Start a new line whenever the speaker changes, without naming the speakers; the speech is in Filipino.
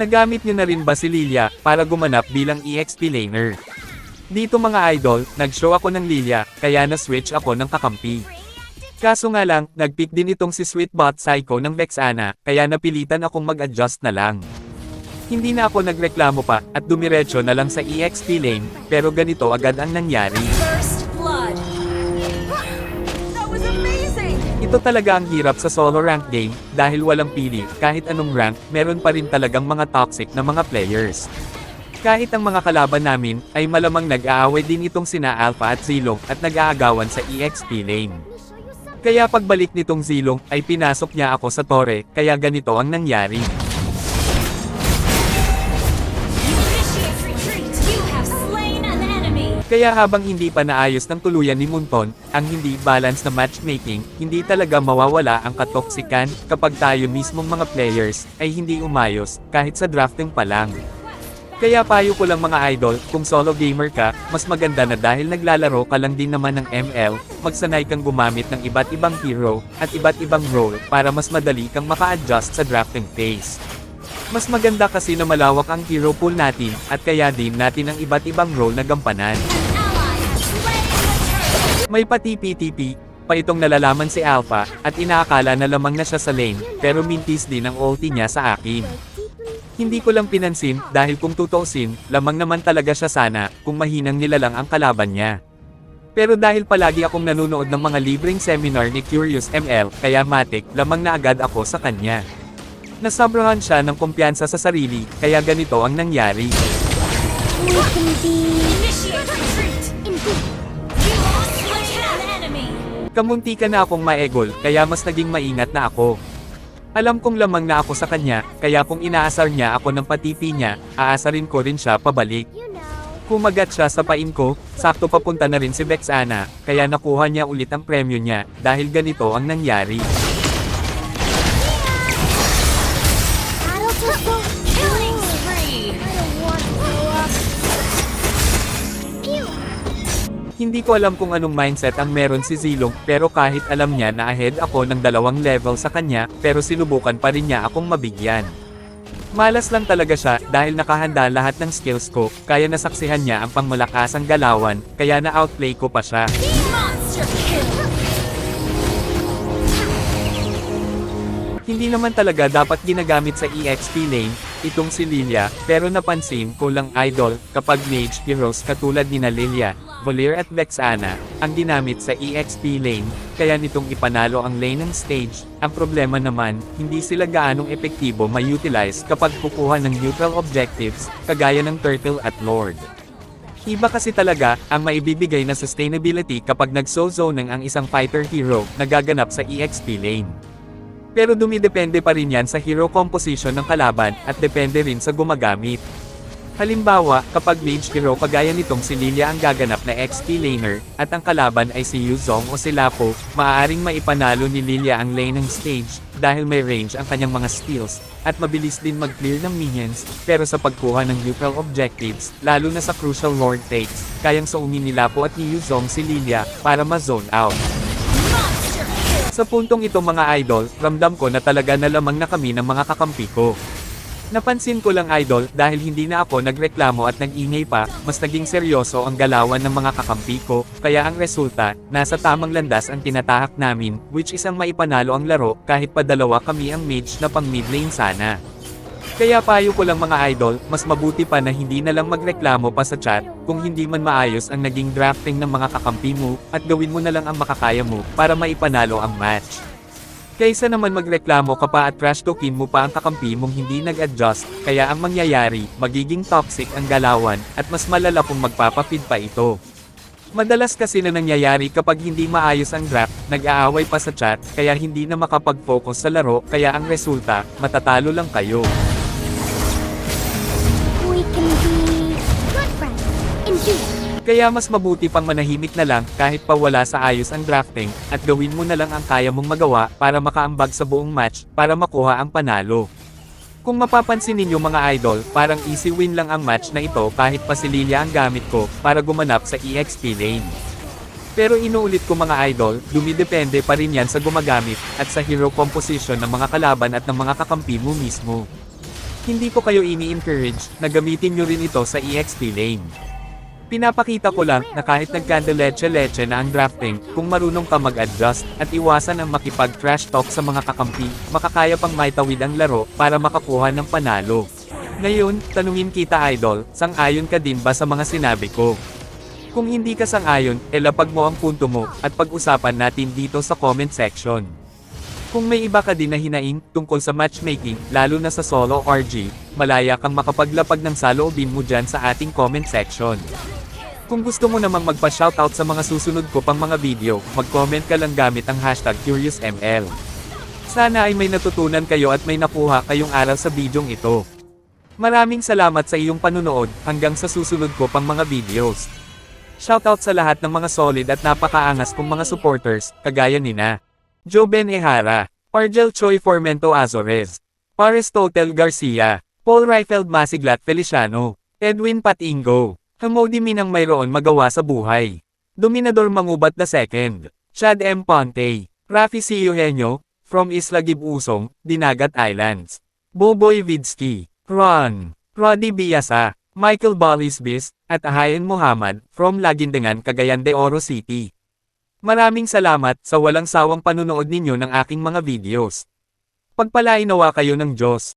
Nagamit nyo na rin ba si Lilia para gumanap bilang EXP laner? Dito mga idol, nag-show ako ng Lilia, kaya na-switch ako ng kakampi. Kaso nga lang, nag-pick din itong si Sweetbot Psycho ng Vexana, kaya napilitan akong mag-adjust na lang. Hindi na ako nagreklamo pa, at dumiretso na lang sa EXP lane, pero ganito agad ang nangyari.
First
Ito talaga ang hirap sa solo rank game, dahil walang pili, kahit anong rank, meron pa rin talagang mga toxic na mga players. Kahit ang mga kalaban namin, ay malamang nag-aaway din itong sina Alpha at Zilong at nag-aagawan sa EXP lane. Kaya pagbalik nitong Zilong, ay pinasok niya ako sa tore, kaya ganito ang nangyari. Kaya habang hindi pa naayos ng tuluyan ni Munton, ang hindi balance na matchmaking, hindi talaga mawawala ang katoksikan kapag tayo mismong mga players ay hindi umayos kahit sa drafting pa lang. Kaya payo ko lang mga idol, kung solo gamer ka, mas maganda na dahil naglalaro ka lang din naman ng ML, magsanay kang gumamit ng iba't ibang hero, at iba't ibang role, para mas madali kang maka-adjust sa drafting phase. Mas maganda kasi na malawak ang hero pool natin, at kaya din natin ang iba't ibang role na gampanan. May pa-TP-TP, pa itong nalalaman si Alpha, at inaakala na lamang na siya sa lane, pero mintis din ang ulti niya sa akin. Hindi ko lang pinansin, dahil kung tutuusin, lamang naman talaga siya sana, kung mahinang nilalang ang kalaban niya. Pero dahil palagi akong nanonood ng mga libreng seminar ni Curious ML, kaya matik, lamang na agad ako sa kanya. Nasobrahan siya ng kumpiyansa sa sarili, kaya ganito ang nangyari.
Enemy.
Kamunti ka na akong maegol, kaya mas naging maingat na ako. Alam kong lamang na ako sa kanya, kaya kung inaasar niya ako ng patipi niya, aasarin ko rin siya pabalik. Kumagat siya sa pain ko, sakto papunta na rin si Vexana, kaya nakuha niya ulit ang premyo niya, dahil ganito ang nangyari. Hindi ko alam kung anong mindset ang meron si Zilong, pero kahit alam niya na ahead ako ng dalawang level sa kanya, pero sinubukan pa rin niya akong mabigyan. Malas lang talaga siya, dahil nakahanda lahat ng skills ko, kaya nasaksihan niya ang pangmalakasang galawan, kaya na-outplay ko pa siya. Hindi naman talaga dapat ginagamit sa EXP lane, itong si Lilia, pero napansin ko lang idol, kapag mage heroes katulad ni na Lilia, Volier at Vexana, ang ginamit sa EXP lane, kaya nitong ipanalo ang lane ng stage, ang problema naman, hindi sila gaanong epektibo ma-utilize kapag kukuha ng neutral objectives, kagaya ng Turtle at Lord. Iba kasi talaga, ang maibibigay na sustainability kapag nag-so-zone ang isang fighter hero na gaganap sa EXP lane. Pero dumidepende pa rin yan sa hero composition ng kalaban, at depende rin sa gumagamit. Halimbawa, kapag mage hero kagaya nitong si Lilia ang gaganap na XP laner, at ang kalaban ay si Yuzong o si Lapo, maaaring maipanalo ni Lilia ang lane ng stage, dahil may range ang kanyang mga skills, at mabilis din mag-clear ng minions, pero sa pagkuha ng neutral objectives, lalo na sa crucial lord takes, kayang saumin ni Lapo at ni Yuzong si Lilia, para ma-zone out. Sa puntong ito mga idol, ramdam ko na talaga na lamang na kami ng mga kakampi ko. Napansin ko lang idol, dahil hindi na ako nagreklamo at nag-ingay pa, mas naging seryoso ang galawan ng mga kakampi ko, kaya ang resulta, nasa tamang landas ang tinatahak namin, which is ang maipanalo ang laro, kahit pa dalawa kami ang mage na pang mid lane sana. Kaya payo ko lang mga idol, mas mabuti pa na hindi na lang magreklamo pa sa chat, kung hindi man maayos ang naging drafting ng mga kakampi mo, at gawin mo na lang ang makakaya mo, para maipanalo ang match. Kaysa naman magreklamo ka pa at trash talkin mo pa ang kakampi mong hindi nag-adjust, kaya ang mangyayari, magiging toxic ang galawan, at mas malala kung magpapapid pa ito. Madalas kasi na nangyayari kapag hindi maayos ang draft, nag-aaway pa sa chat, kaya hindi na makapag-focus sa laro, kaya ang resulta, matatalo lang kayo. Kaya mas mabuti pang manahimik na lang kahit pa wala sa ayos ang drafting, at gawin mo na lang ang kaya mong magawa para makaambag sa buong match, para makuha ang panalo. Kung mapapansin ninyo mga idol, parang easy win lang ang match na ito kahit pa si ang gamit ko, para gumanap sa EXP lane. Pero inuulit ko mga idol, dumidepende pa rin yan sa gumagamit, at sa hero composition ng mga kalaban at ng mga kakampi mo mismo. Hindi ko kayo ini-encourage na gamitin nyo rin ito sa EXP lane. Pinapakita ko lang na kahit nagkandeleche-leche na ang drafting, kung marunong ka mag-adjust, at iwasan ang makipag-trash talk sa mga kakampi, makakaya pang maitawid ang laro, para makakuha ng panalo. Ngayon, tanungin kita idol, sang-ayon ka din ba sa mga sinabi ko? Kung hindi ka sang-ayon, elapag mo ang punto mo, at pag-usapan natin dito sa comment section. Kung may iba ka din na hinaing tungkol sa matchmaking, lalo na sa solo RG, malaya kang makapaglapag ng saloobin mo dyan sa ating comment section. Kung gusto mo namang magpa-shoutout sa mga susunod ko pang mga video, mag-comment ka lang gamit ang hashtag CuriousML. Sana ay may natutunan kayo at may nakuha kayong aral sa bidyong ito. Maraming salamat sa iyong panunood, hanggang sa susunod ko pang mga videos. Shoutout sa lahat ng mga solid at napakaangas kong mga supporters, kagaya ni na. Joben Ehara, Argel Choi Formento Azores, Paris Totel Garcia, Paul Reifeld Masiglat Feliciano, Edwin Patingo, Hamodi Minang mayroon magawa sa buhay. Dominador Mangubat II, Chad M. Ponte, Rafi C. Eugenio, from Isla Gibusong, Dinagat Islands, Boboy Vidsky, Ron, Roddy Biasa, Michael Balisbis, at Ahayan Muhammad, from Lagindangan Cagayan de Oro City. Maraming salamat sa walang sawang panunood ninyo ng aking mga videos. Pagpalain nawa kayo ng Diyos.